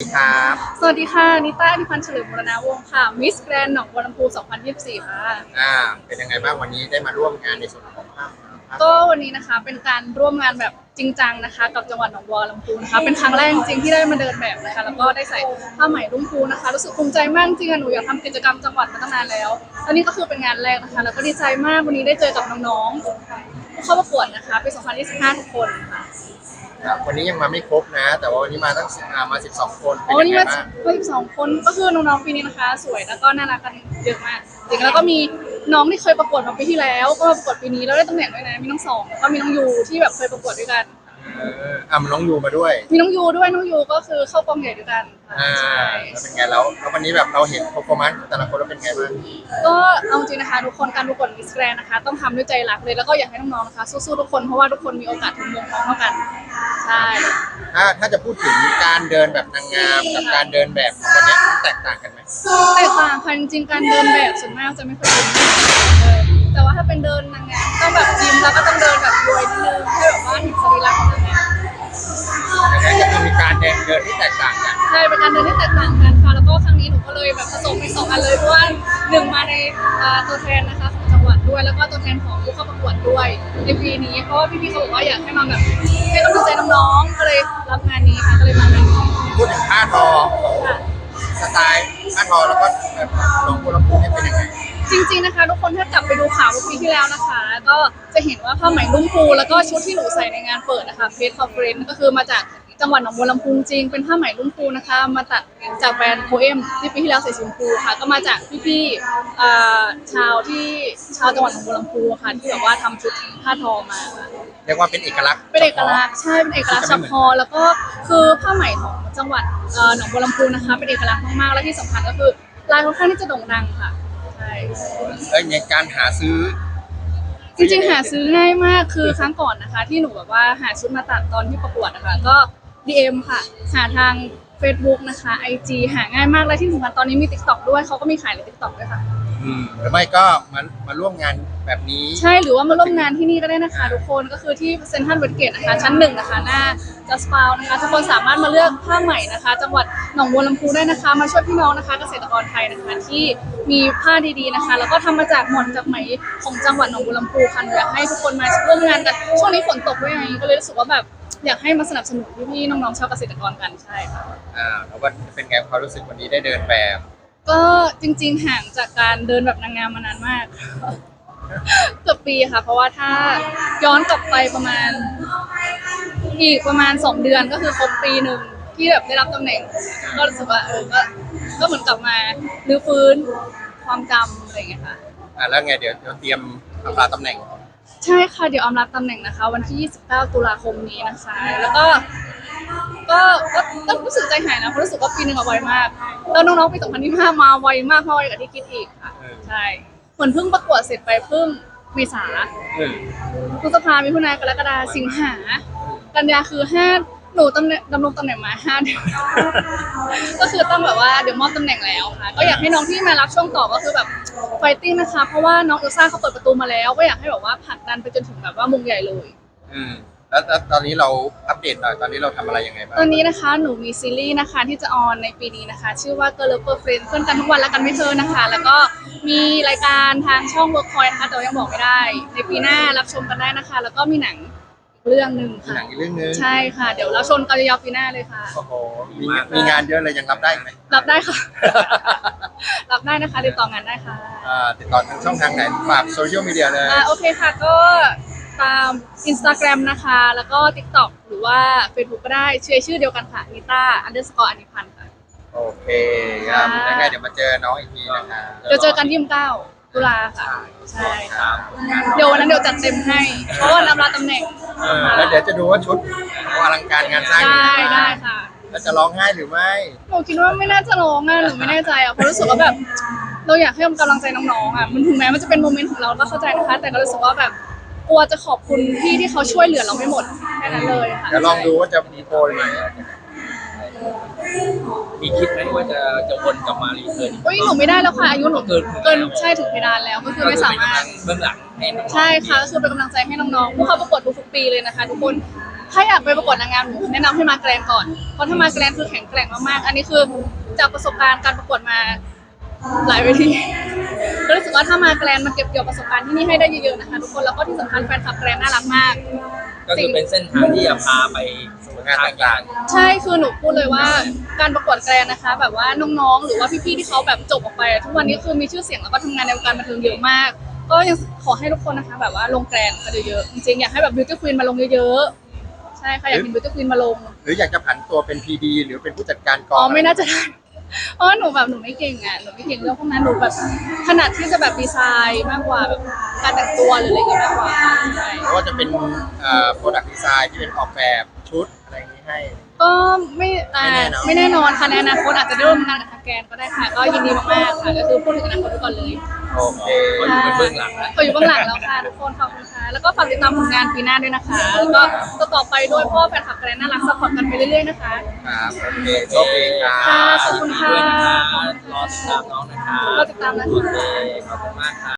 สวัสดีครับ สวัสดีค่ะ นิต้านิพันธ์เฉลิมบุรณาวงศ์ค่ะ มิสแกรนหนองบัวลำพู 2024 ค่ะ อ่า เป็นยังไงบ้างวันนี้ได้มาร่วมงานในส่วนของภาพภาพก็วันนี้นะคะ เป็นการร่วมงานแบบจริงจังนะคะ กับจังหวัดหนองบัวลำพูนะคะ เป็นครั้งแรกจริงๆที่ได้มาเดินแบบนะคะ แล้วก็ได้ใส่ผ้าไหมรุ่งพูนะคะ รู้สึกภูมิใจมากจริงๆอะหนูอยากทำกิจกรรมจังหวัดมาตั้งนานแล้วแล้วนี่ก็คือเป็นงานแรกนะคะ แล้วก็ดีใจมากวันนี้ได้เจอกับน้องๆผู้เข้าประกวดนะคะปี 2025 ทุกคนค่ะ ครับวันนี้ยังมาไม่ครบนะ แต่ว่าวันนี้มาตั้งสิบอ่ามา12คนเป็นอ๋อยันี่ไงมาบ้างมาสิบสองคนก็คือน้องๆปีนี้นะคะ สวยแล้วก็น่ารักกันเยอะมากจริงแล้วก็มีน้องที่เคยประกวดมาปีที่แล้ว ก็มาประกวดปีนี้แล้วได้ตำแหน่งด้วยนะมีน้องสองแล้วก็มีน้องยูที่แบบเคยประกวดด้วยกัน เอออ่ามันน้องยูมาด้วย มีน้องยูด้วยน้องยูก็คือเข้ากองใหญ่ด้วยกันค่ะอ่าใช่แล้วเป็นไงแล้วแล้ววันนี้แบบเราเห็น performance แต่ละคนแล้วเป็นไงบ้างก็เอาจริงนะคะ ทุกคนการประกวดมิสแกรนนะคะ ต้องทำด้วยใจรักเลยแล้วก็อยากให้น้องๆนะคะ สู้ๆทุกคนเพราะว่าทุกคนมีโอกาสถึงมงทองเท่ากันใช่ ถ้าถ้าจะพูดถึงการเดินแบบนางงามกับการเดินแบบของวันเนี้ยมันแตกต่างกันไหมแตกต่างค่ะจริงๆการเดินแบบส่วนมากจะไม่ค่อยยิ้มเออแต่ว่าถ้าเป็นเดินนางงามต้องแบบยิ้มแล้วก็ต้องเดินแบบร วยนิดนึงให้แบบว่าเห็นสรีระของนางงามดังนั้นก็คือมีการเดินเดินที่แตกต่างกันใช่เป็นการเดินที่แตกต่างกันค่ะแล้วก็ครั้งนี้หนูก็เลยแบบผสมไปสองอันเลยเพราะว่าหนึ่งมาในอ่าตัวแทนนะคะของจังหวัดด้วย แล้วก็ตัวแทนของผู้เข้าประกวดด้วยในปีนี้เพราะว่าพี่ๆเขาบอกว่าอยากให้มาแบบให้กำลังใจน้องๆก็เลยรับงานนี้ค่ะก็เลยมางานนี้พูดถึงผ้าทอค่ะ สไตล์ผ้าทอแล้วก็แบบน้องกุลพูเนี่เป็นยังไง จริง ๆนะคะ ทุกคนถ้ากลับไปดูข่าวเมื่อปีที่แล้วนะคะ ก็จะเห็นว่าผ้าไหมลุ่มพูแล้วก็ชุดที่หนูใส่ในงานเปิดนะคะเฟสคอฟเฟรนก็คือมาจากจังหวัดหนองบัวลำพูจริงเป็นผ้าไหมลุ่มพูนะคะ มาตัดจากแบรนด์โคเอมที่ปีที่แล้วใส่สีชมพูค่ะ ก็มาจากพี่ๆอ่าชาวที่ชาวจังหวัดหนองบัวลำพูค่ะที่แบบว่าทำชุดผ้าทอมาค่ะ เรียกว่าเป็นเอกลักษณ์เป็นเอกลักษณ์ใช่เป็นเอกลักษณ์เฉพาะแล้วก็คือผ้าไหมของจังหวัดเอ่อหนองบัวลำพูนะคะ เป็นเอกลักษณ์มากๆและที่สำคัญก็คือลายค่อนข้างที่จะโด่งดังค่ะใช่ เอ้ยในการหาซื้อ จริงๆหาซื้อง่ายมากคือครั้งก่อนนะคะ ที่หนูแบบว่าหาชุดมาตัดตอนที่ประกวดนะคะก็ DM ค่ะหาทาง Facebook นะคะ IG หาง่ายมากและที่สำคัญตอนนี้มี TikTok ด้วยเขาก็มีขายใน TikTok ด้วยค่ะ อืมหรือไม่ก็มามาร่วมงานแบบนี้ ใช่หรือว่ามาร่วมงานที่นี่ก็ได้นะคะ ทุกคนก็คือที่เซนทรัลเวสเกตนะคะ ชั้นหนึ่งนะคะหน้าจัสปาวนะคะทุกคนสามารถมาเลือกผ้าใหม่นะคะ จังหวัดหนองบัวลำพูได้นะคะ มาช่วยพี่น้องนะคะ เกษตรกรไทยนะคะที่มีผ้าดีๆนะคะ แล้วก็ทำมาจากหมอนจากไหมของจังหวัดหนองบัวลำพูค่ะหนูอยากให้ทุกคนมาร่วมงานกันช่วงนี้ฝนตกด้วยไงก็เลยรู้สึกว่าแบบอยากให้มาสนับสนุนพี่ๆน้องๆชาวเกษตรกรกันใช่ค่ะ อ่าแล้วก็เป็นไงความรู้สึกวันนี้ได้เดินแบบ ก็จริงๆห่างจากการเดินแบบนางงามมานานมาก เกือบปีค่ะ เพราะว่าถ้าย้อนกลับไปประมาณ อีกประมาณสองเดือนก็คือครบปีหนึ่งที่แบบได้รับตำแหน่ง ก็รู้สึกว่าเออก็ก็เหมือนกลับมารื้อฟื้นความจำอะไรอย่างเงี้ยค่ะ อ่าแล้วไงเดี๋ยวเดี๋ยวเตรียมอำลาตำแหน่ง ใช่ค่ะ เดี๋ยวออมรับตำแหน่งนะคะ วันที่ 29 ตุลาคมนี้นะคะ แล้วก็ ก็ก็ก็รู้สึกใจหายนะเพราะรู้สึกว่าปีห นึ่งอะไวมาก แล้วน้องๆปี2025มาไวมากมาไวกว่าที่คิดอีกค่ะเออใช่ เหมือนเพิ่งประกวดเสร็จไปเพิ่งเมษาอืมพฤษภามิถุนากรกฎาสิงหา กันยาคือห้าหนูตำแหน่งดำรงตำแหน่งมาห้าเดือนก็คือต้องแบบว่าเดี๋ยวมอบตำแหน่งแล้วค่ะ ก็อยากให้น้องที่มารับช่วงต่อก็คือแบบไฟติ้งนะคะ เพราะว่าน้องเอลซ่าเขาเปิดประตูมาแล้ว ก็อยากให้แบบว่าผลักดันไปจนถึงแบบว่ามงใหญ่เลยอืม แล้วแล้วตอนนี้เราอัปเดตหน่อยตอนนี้เราทำอะไรยังไงบ้าง ตอนนี้นะคะหนูมีซีรีส์นะคะที่จะออนในปีนี้นะคะ ชื่อว่า Girl Lover Friend เพื่อนกันทุกวันและกันไม่เธอนะคะ แล้วก็มีรายการทางช่อง Workpoint นะคะแต่ว่ายังบอกไม่ได้ ในปีหน้ารับชมกันได้นะคะ แล้วก็มีหนังอีกเรื่องหนึ่งมีค่ะหนังอีกเรื่องนึงใช่ค่ะ เดี๋ยวเราชนกันยาวๆปีหน้าเลยค่ะ โอ้โหมีมีงานเยอะเลยยังรับได้อีกไหมรับได้ค่ะ รับได้นะคะติดต่องานได้ค่ะ อ่าติดต่อทางช่องทางไหนฝากโซเชียลมีเดียเลย อ่าโอเคค่ะก็ ตาม Instagram นะคะ แล้วก็ TikTok หรือว่า Facebook ก็ได้ชื่อชื่อเดียวกันค่ะนิต้า underscore อนิพันธ์ค่ะ โอเคครับค่ะ ยังไงเดี๋ยวมาเจอน้องอีกทีนะคะเดี๋ยวเจอกันยี่สิบเก้าตุลาค่ะ ใช่คค่ะรับเดี๋ยววันนั้นเดี๋ยวจัดเต็มให้ เพราะว่ารับลาตำแหน่งเออแล้วเดี๋ยวจะดูว่าชุดอลังการงานสร้างได้ยังงได้บ้างค่ะ แล้วจะร้องไห้หรือไม่หนูคิดว่าไม่น่าจะร้องอะหนูไม่แน่ใจอะเพราะรู้สึกว่าแบบ เราอยากให้กำลังใจน้องๆอะมันถึงแม้มันจะเป็นโมเมนต์ของเราก็เข้าใจนะคะ แต่ก็รู้สึกว่าแบบ กลัวจะขอบคุณพี่ที่เขาช่วยเหลือเราไม่หมดแค่นั้นเลยค่ะ เดี๋ยวลองดูว่าจะมีโปรไหมมีคิดไหมว่าจะจะวนกลับมารีเทิร์นอุ้ยหนูไม่ได้แล้วค่ะอายุหนูเกินเกินใช่ถึงเพดานแล้วก็คือไม่สามารถ เบื้องหลังให้น้องๆใช่ค่ะก็คือเป็นกำลังใจให้น้องๆผู้เข้าประกวดทุกๆปีเลยนะคะ ทุกคนถ้าอยากไปประกวดนางงามหนูแนะนำให้มาแกรนก่อนเพราะถ้ามาแกรนคือแข็งแกร่งมากๆอันนี้คือจากประสบการณ์การประกวดมาหลายเวที ก็รู้สึกว่าถ้ามาแกรนมันเก็บเกี่ยวประสบการณ์ที่นี่ให้ได้เยอะๆนะคะทุกคนแล้วก็ที่สำคัญแฟนคลับแกรนน่ารักมาก ก็คือเป็นเส้นทางที่จะพาไปสู่งานต่างใช่คือหนูพูดเลยว่าการประกวดแกรนนะคะ แบบว่าน้องๆ หรือว่าพี่ๆที่เขาแบบจบออกไป ทุกวันนี้คือมีชื่อเสียงแล้วก็ทำงานในวงการบันเทิงเยอะมาก ก็ยังขอให้ทุกคนนะคะ แบบว่าลงแกรนกันเยอะๆจริงๆอยากให้แบบบิวตี้ควีนมาลงเยอะๆใช่ค่ะอยากเห็นบิวตี้ควีนมาลงหรืออยากจะผันตัวเป็นพีดีหรือเป็นผู้จัดการกอ๋ออง ไม่น่าจะได้ เพราะว่าหนูแบบหนูไม่เก่งอะหนูไม่เก่งเรื่องพวกนั้นหนูแบบถนัดที่จะแบบดีไซน์มากกว่าแบบการแต่งตัวหรืออะไรอย่างเงี้ยมากกว่าใช่หรือว่าจะเป็นเอ่อโปรดักต์ดีไซน์ที่เป็นออกแบบชุดอะไรอย่างนี้ให้ ก็ไม่อ่าไม่แน่เนอะไม่แน่นอนค่ะในอนาคตอาจจะได้ร่วมงานกับทางแกรนก็ได้ค่ะ ก็ยินดีมากๆค่ะก็คือพูดถึงอนาคตไปก่อนเลยโอเคๆเขาอยู่เป็นเบื้องหลังแล้ว ก็อยู่เบื้องหลังแล้วค่ะทุกคนขอบคุณค่ะ แล้วก็ฝากติดตามผลงานปีหน้าด้วยนะคะ แล้วก็ต่อๆไปด้วยเพราะว่าแฟนคลับแกรนน่ารักซัพพอร์ตกันไปเรื่อยๆนะคะครับโอเคโชคดีครัค่ะบขอบคุณค่ะด้วยนะคะรอติดตามน้องนะคะรอติดตามนะคะโอเคขอบคุณมากค่ะ